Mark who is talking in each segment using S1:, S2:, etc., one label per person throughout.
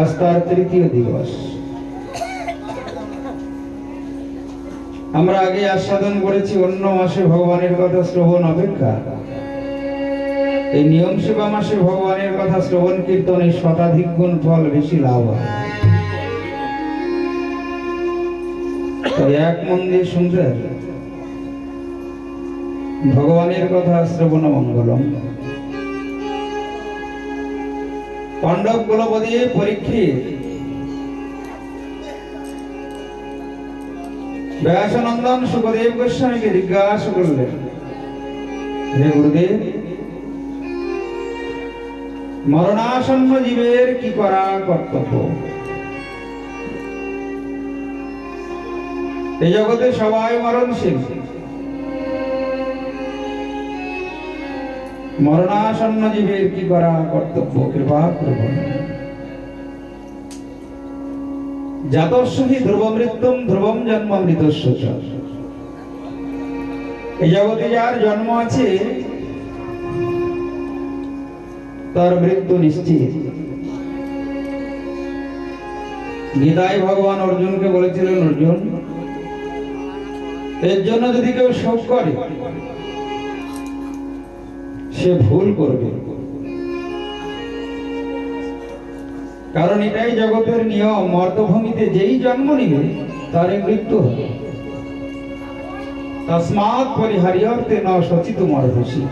S1: আজ তার তৃতীয় দিবস আমরা আগে আস্বাদন করেছি, অন্য মাসে ভগবানের কথা শ্রবণ অপেক্ষা। এই নিয়ম সেবা মাসে ভগবানের কথা শ্রবণ কীর্তনে শতাধিক গুণ ফল বেশি লাভ হয়। এক মন দিয়ে শুনতে। ভগবানের কথা শ্রবণ মঙ্গলম। পাণ্ডব কুলপতি পরীক্ষিত ব্যাসনন্দন সুখদেব গোস্বামীকে জিজ্ঞাসা করলেন, হে গুরুদেব মরণাসন্ন জীবের কি করা কর্তব্য? এই জগতে সবাই মরণশীল। মরণাসন্ন জীবের কি করা কর্তব্য? কৃপা করব ধ্রুব মৃত্যুম ধ্রুবম জন্ম এই জগতে যার জন্ম আছে, তার মৃত্যু নিশ্চিত। গীতায় ভগবান অর্জুনকে বলেছিলেন, অর্জুন, এর জন্য যদি কেউ শোক করে সে ভুল করবে। কারণ এটাই জগতের নিয়ম, মর্তভূমিতে যেই জন্ম নিবে তার মৃত্যু হবে। তসমাৎ পরিহারিয়র্তে ন সচিত মর্ভসী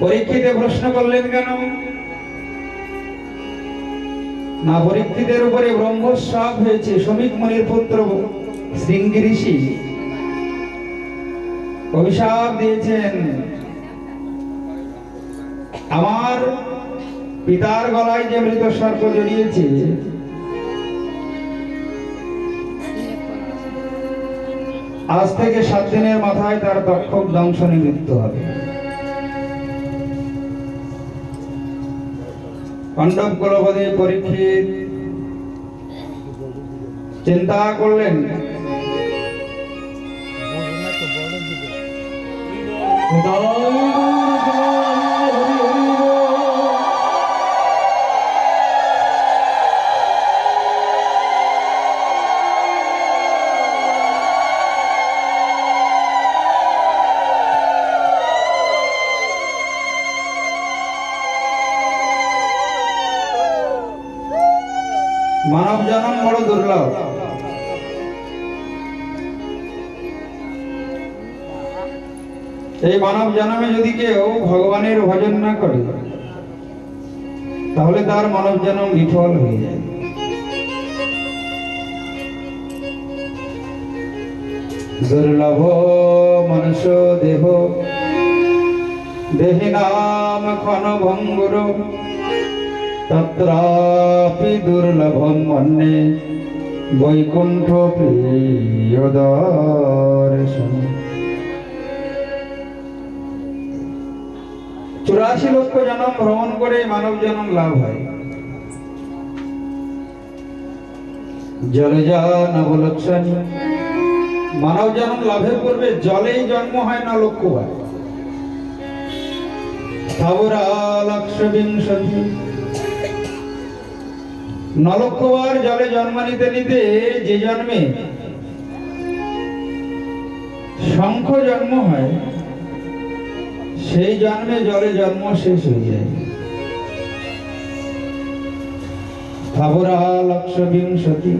S1: পরীক্ষিতে প্রশ্ন করলেন কেন? না, পরীক্ষিতের উপরে ব্রহ্মস্রাপ হয়েছে। শ্রমিক মনির পুত্র শৃঙ্গি ঋষি অভিশাপ দিয়েছেন। আমার পিতার গলায় যে মৃত সর্প জড়িয়েছে, আজ থেকে সাত দিনের মাথায় তার তক্ষক দংশনে মৃত্যু হবে। পাণ্ডব কুলপতি পরীক্ষিত চিন্তা করলেন মানব জন্ম বড় দুর্লভ। এই মানব জন্মে যদি কেউ ভগবানের ভজন না করে, তাহলে তার মানব জন্ম বিফল হয়ে যায়। দুর্লভ মনুষ দেহ, দেহি নাম ক্ষণ ভঙ্গুর, তত্রাপি দুর্লভম মন্যে বৈকুণ্ঠ প্রিয় দর্শন। চুরাশি লক্ষ জন্ম ভ্রমণ করে মানব জন্ম লাভ হয়। জলে যা মানব জন্ম লাভের পূর্বে জলেই জন্ম হয় না লক্ষ্যবার স্থাবরা লক্ষ বিংশতি নলক্ষবার জলে জন্ম নিতে নিতে যে জন্মে শঙ্খ জন্ম হয় সেই জন্মে জলে জন্ম শেষ হয়ে যায়। স্থাবরা লক্ষ বিংশতি